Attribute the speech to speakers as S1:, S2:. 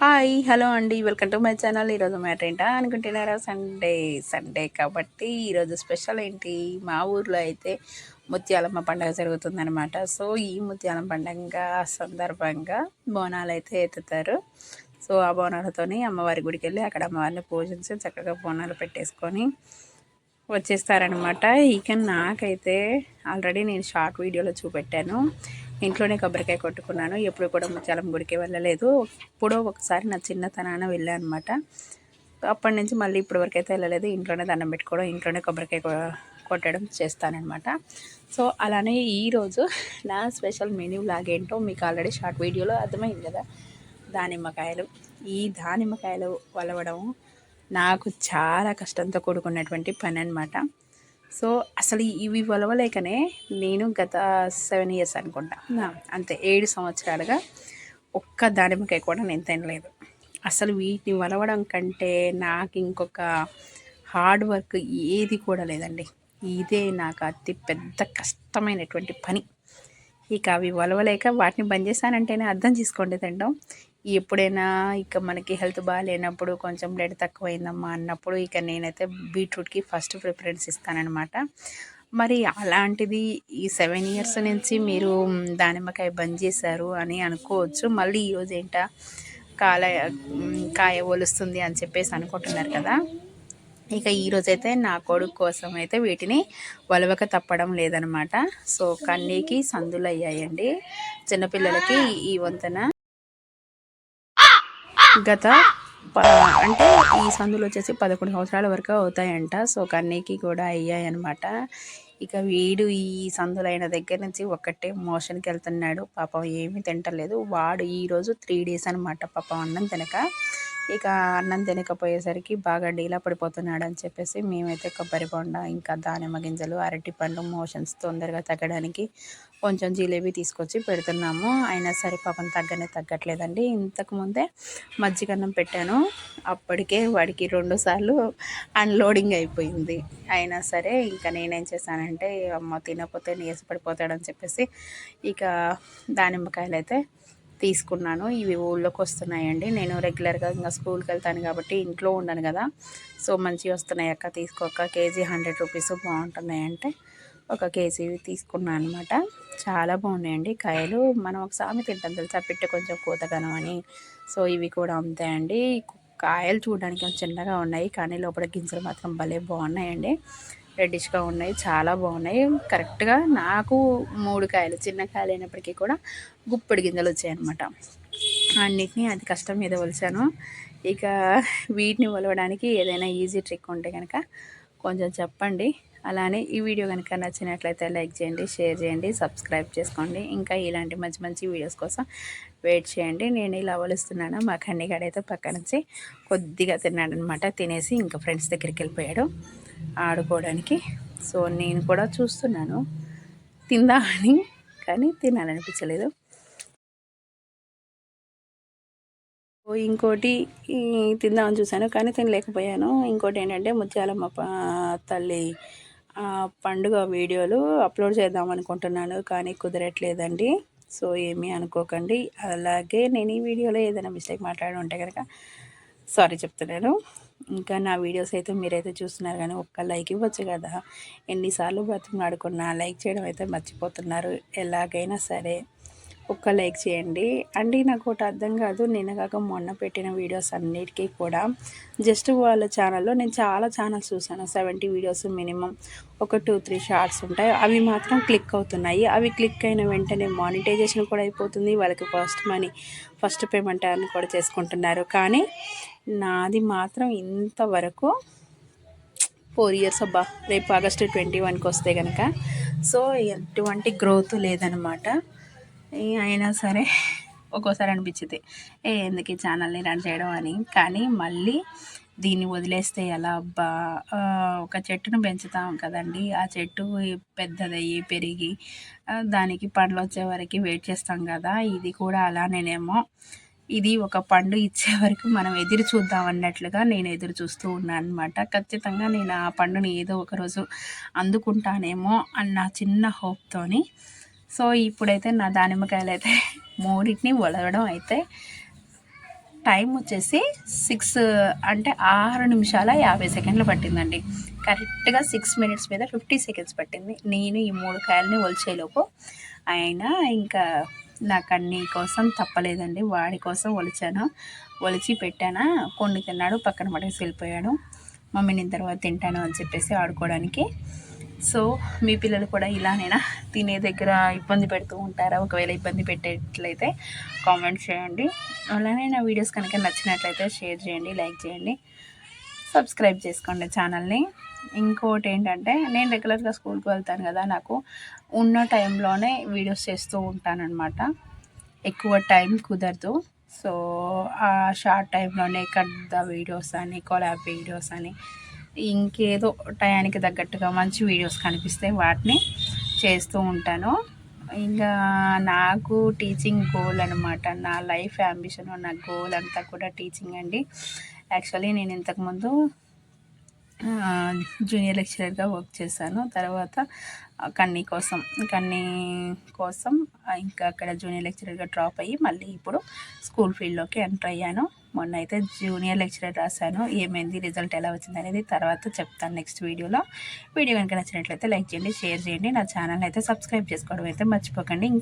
S1: Hi hello అండి. Welcome to my channel. ఈరోజు matter ఏంటా అనుకుంటున్నారా? సండే సండే కాబట్టి ఈరోజు స్పెషల్ ఏంటి? మా ఊర్లో అయితే ముత్యాలమ్మ పండగ జరుగుతుందనమాట సో ఈ ముత్యాలమ్మ పండగ సందర్భంగా బోనాలు అయితే ఎత్తుతారు. సో ఆ బోనాలతోని అమ్మవారి గుడికి వెళ్ళి అక్కడ అమ్మవారిని పూజించి చక్కగా బోనాలు పెట్టేసుకొని వచ్చేస్తారనమాట ఇక నాకైతే ఆల్రెడీ నేను షార్ట్ వీడియోలో చూపెట్టాను. ఇంట్లోనే కొబ్బరికాయ కొట్టుకున్నాను. ఎప్పుడు కూడా ముత్యాలం గుడికి వెళ్ళలేదు. ఎప్పుడో ఒకసారి నా చిన్నతనాన వెళ్ళాను అనమాట అప్పటి నుంచి మళ్ళీ ఇప్పటి వరకు అయితే వెళ్ళలేదు. ఇంట్లోనే దండం పెట్టుకోవడం ఇంట్లోనే కొబ్బరికాయ కొట్టడం చేస్తానమాట సో అలానే ఈరోజు నా స్పెషల్ మెనూ లాగేంటో మీకు ఆల్రెడీ షార్ట్ వీడియోలో అర్థమైంది కదా. దానిమ్మకాయలు. ఈ దానిమ్మకాయలు వలవడం నాకు చాలా కష్టంతో కూడుకున్నటువంటి పని అనమాట సో అసలు ఇవి వలవలేకనే నేను గత సెవెన్ ఇయర్స్ అనుకుంటా. అంతే ఏడు సంవత్సరాలుగా ఒక్క దానిమ్మకాయ కూడా నేను తినలేదు. అసలు వీటిని వలవడం కంటే నాకు ఇంకొక హార్డ్ వర్క్ ఏది కూడా లేదండి. ఇదే నాకు అతి పెద్ద కష్టమైనటువంటి పని. ఇక అవి వలవలేక వాటిని బంద్ చేశానంటేనే అర్థం చేసుకోండి తినడం. ఎప్పుడైనా ఇక మనకి హెల్త్ బాగాలేనప్పుడు కొంచెం బ్లడ్ తక్కువైందమ్మా అన్నప్పుడు ఇక నేనైతే బీట్రూట్కి ఫస్ట్ ప్రిఫరెన్స్ ఇస్తానన్నమాట. మరి అలాంటిది ఈ సెవెన్ ఇయర్స్ నుంచి మీరు దానిమ్మకాయ బంద్ చేశారు అని అనుకోవచ్చు. మళ్ళీ ఈరోజు ఏంటా? కాల కాయ ఒలుస్తుంది అని చెప్పేసి అనుకుంటున్నారు కదా? ఇక ఈరోజైతే నా కొడుకు కోసం అయితే వీటిని వలవక తప్పడం లేదనమాట సో కన్నీకి సందులు అయ్యాయండి చిన్నపిల్లలకి ఈ వంతెన గత అంటే ఈ సందులు వచ్చేసి పదకొండు సంవత్సరాల వరకు అవుతాయంట. సో కన్నీకి కూడా అయ్యాయన్నమాట. ఇక వీడు ఈ సందులైన దగ్గర నుంచి ఒక్కటే మోషన్కి వెళ్తున్నాడు. పాపం ఏమీ తింటలేదు. వాడు ఈరోజు త్రీ డేస్ అనమాట పాపం అన్నం తినక. ఇక అన్నం తినకపోయేసరికి బాగా డీలా పడిపోతున్నాడు అని చెప్పేసి మేమైతే కొబ్బరి బొండ ఇంకా దానిమ్మ గింజలు అరటి పండు మోషన్స్ తొందరగా తగ్గడానికి కొంచెం జిలేబీ తీసుకొచ్చి పెడుతున్నాము. అయినా సరే పాపం తగ్గనే తగ్గట్లేదండి. ఇంతకుముందే మజ్జిగన్నం పెట్టాను. అప్పటికే వాడికి రెండుసార్లు అన్లోడింగ్ అయిపోయింది. అయినా సరే ఇంకా నేనేం చేశానంటే అమ్మ తినకపోతే నీరస పడిపోతాడని చెప్పేసి ఇక దానిమ్మకాయలు అయితే తీసుకున్నాను. ఇవి ఊళ్ళోకి వస్తున్నాయండి. నేను రెగ్యులర్గా ఇంకా స్కూల్కి వెళ్తాను కాబట్టి ఇంట్లో ఉండను కదా. సో మంచిగా వస్తున్నాయి అక్క తీసుకోక కేజీ హండ్రెడ్ రూపీస్ బాగుంటున్నాయి అంటే ఒక కేజీ తీసుకున్నాను అనమాట చాలా బాగున్నాయండి కాయలు. మనం ఒక సామె తింటాం తెలుసా? పెట్టి కొంచెం కూతగనం అని. సో ఇవి కూడా అంతే అండి. కాయలు చూడడానికి చిన్నగా ఉన్నాయి కానీ లోపల గింజలు మాత్రం భలే బాగున్నాయండి. రెడ్డిష్గా ఉన్నాయి. చాలా బాగున్నాయి. కరెక్ట్గా నాకు మూడు కాయలు చిన్న కాయలు అయినప్పటికీ కూడా గుప్పడి గింజలు వచ్చాయన్నమాట. అన్నిటినీ అది కష్టం మీద వలిచాను ఇక వీటిని వలవడానికి ఏదైనా ఈజీ ట్రిక్ ఉంటే కనుక కొంచెం చెప్పండి. అలానే ఈ వీడియో కనుక నచ్చినట్లయితే లైక్ చేయండి షేర్ చేయండి సబ్స్క్రైబ్ చేసుకోండి. ఇంకా ఇలాంటి మంచి మంచి వీడియోస్ కోసం వెయిట్ చేయండి. నేను ఇలా వలుస్తున్నాను మా కన్నీగాడైతే పక్క నుంచి కొద్దిగా తిన్నాడనమాట తినేసి ఇంకా ఫ్రెండ్స్ దగ్గరికి వెళ్ళిపోయాడు. ఆడుకోవడానికి. సో నేను కూడా చూస్తున్నాను. తిందా అని కానీ తినాలనిపించలేదు. ఇంకోటి తిందామని చూశాను కానీ తినలేకపోయాను. ఇంకోటి ఏంటంటే ముత్యాలమ్మ తల్లి పండుగ వీడియోలు అప్లోడ్ చేద్దాం అనుకుంటున్నాను కానీ కుదరట్లేదండి. సో ఏమీ అనుకోకండి. అలాగే నేను ఈ వీడియోలో ఏదైనా మిస్టేక్ మాట్లాడి ఉంటే కనుక సారీ చెప్తున్నాను. ఇంకా నా వీడియోస్ అయితే మీరైతే చూస్తున్నారు కానీ ఒక్క లైక్ ఇవ్వచ్చు కదా. ఎన్నిసార్లు బతుకున్నాడుకున్నా లైక్ చేయడం అయితే మర్చిపోతున్నారు. ఎలాగైనా సరే. ఒక్క లైక్ చేయండి. అండి నాకు ఒకటి అర్థం కాదు నేను కాక మొన్న పెట్టిన వీడియోస్ అన్నిటికీ కూడా. జస్ట్ వాళ్ళ ఛానల్లో నేను చాలా ఛానల్స్ చూసాను సెవెంటీ వీడియోస్ మినిమం. ఒక టూ త్రీ షార్ట్స్ ఉంటాయి. అవి మాత్రం క్లిక్ అవుతున్నాయి. అవి క్లిక్ అయిన వెంటనే మానిటైజేషన్ కూడా అయిపోతుంది. వాళ్ళకి ఫస్ట్ మనీ ఫస్ట్ పేమెంట్ అని కూడా చేసుకుంటున్నారు. కానీ నాది మాత్రం ఇంతవరకు ఫోర్ ఇయర్స్ అబ్బా రేపు ఆగస్టు ట్వంటీ వన్కి వస్తే కనుక సో ఎటువంటి గ్రోత్ లేదనమాట. అయినా సరే ఒక్కోసారి అనిపించింది ఏ ఎందుకు ఈ ఛానల్ని రన్ చేయడం అని. కానీ మళ్ళీ దీన్ని వదిలేస్తే ఎలా? అబ్బా ఒక చెట్టును పెంచుతాం కదండి. ఆ చెట్టు పెద్దదయ్యి పెరిగి దానికి పండ్లు వచ్చే వరకు వెయిట్ చేస్తాం కదా. ఇది కూడా అలానేనేమో. ఇది ఒక పండు ఇచ్చే వరకు మనం ఎదురు చూద్దాం అన్నట్లుగా నేను ఎదురు చూస్తూ ఉన్నాను అనమాట ఖచ్చితంగా నేను ఆ పండుని ఏదో ఒకరోజు అందుకుంటానేమో అన్న చిన్న హోప్తోని సో ఇప్పుడైతే నా దానిమ్మకాయలు అయితే మూడింటిని వలవడం అయితే టైం వచ్చేసి సిక్స్ అంటే ఆరు నిమిషాల యాభై సెకండ్లు పట్టిందండి. కరెక్ట్గా సిక్స్ మినిట్స్ మీద ఫిఫ్టీ సెకండ్స్ పట్టింది. నేను ఈ మూడు కాయలని ఒలిచేలోపు అయినా ఇంకా నాకు అన్ని కోసం తప్పలేదండి. వాడి కోసం ఒలిచాను. ఒలిచి పెట్టాను కొన్ని తిన్నాడు పక్కన పడేసి వెళ్ళిపోయాడు. మమ్మీ నేను తర్వాత తింటాను అని చెప్పేసి ఆడుకోవడానికి సో మీ పిల్లలు కూడా ఇలానైనా తినే దగ్గర ఇబ్బంది పెడుతూ ఉంటారా? ఒకవేళ ఇబ్బంది పెట్టేట్లయితే కామెంట్ చేయండి. అలానే నా వీడియోస్ కనుక నచ్చినట్లయితే షేర్ చేయండి లైక్ చేయండి సబ్స్క్రైబ్ చేసుకోండి ఛానల్ని. ఇంకోటి ఏంటంటే నేను రెగ్యులర్గా స్కూల్కి వెళ్తాను కదా నాకు ఉన్న టైంలోనే వీడియోస్ చేస్తూ ఉంటానన్నమాట. ఎక్కువ టైం కుదరదు. సో ఆ షార్ట్ టైంలోనే కట్ ద వీడియోస్ అని కొలాబ్ వీడియోస్ అని ఇంకేదో టయానికి తగ్గట్టుగా మంచి వీడియోస్ కనిపిస్తే వాటిని చేస్తూ ఉంటాను. ఇంకా నాకు టీచింగ్ గోల్ అనమాట నా లైఫ్ అంబిషన్ నా గోల్ అంతా కూడా టీచింగ్ అండి. యాక్చువల్లీ నేను ఇంతకుముందు జూనియర్ లెక్చరర్గా వర్క్ చేశాను. తర్వాత కన్నీ కోసం కన్నీ కోసం ఇంకా అక్కడ జూనియర్ లెక్చరర్గా డ్రాప్ అయ్యి మళ్ళీ ఇప్పుడు స్కూల్ ఫీల్డ్లోకి ఎంటర్ అయ్యాను. మొన్న అయితే జూనియర్ లెక్చరర్ రాశాను. ఏమైంది రిజల్ట్ ఎలా వచ్చింది అనేది తర్వాత చెప్తాను నెక్స్ట్ వీడియోలో. వీడియో కనుక నచ్చినట్లయితే లైక్ చేయండి షేర్ చేయండి. నా ఛానల్ అయితే సబ్స్క్రైబ్ చేసుకోవడం అయితే మర్చిపోకండి. ఇంకా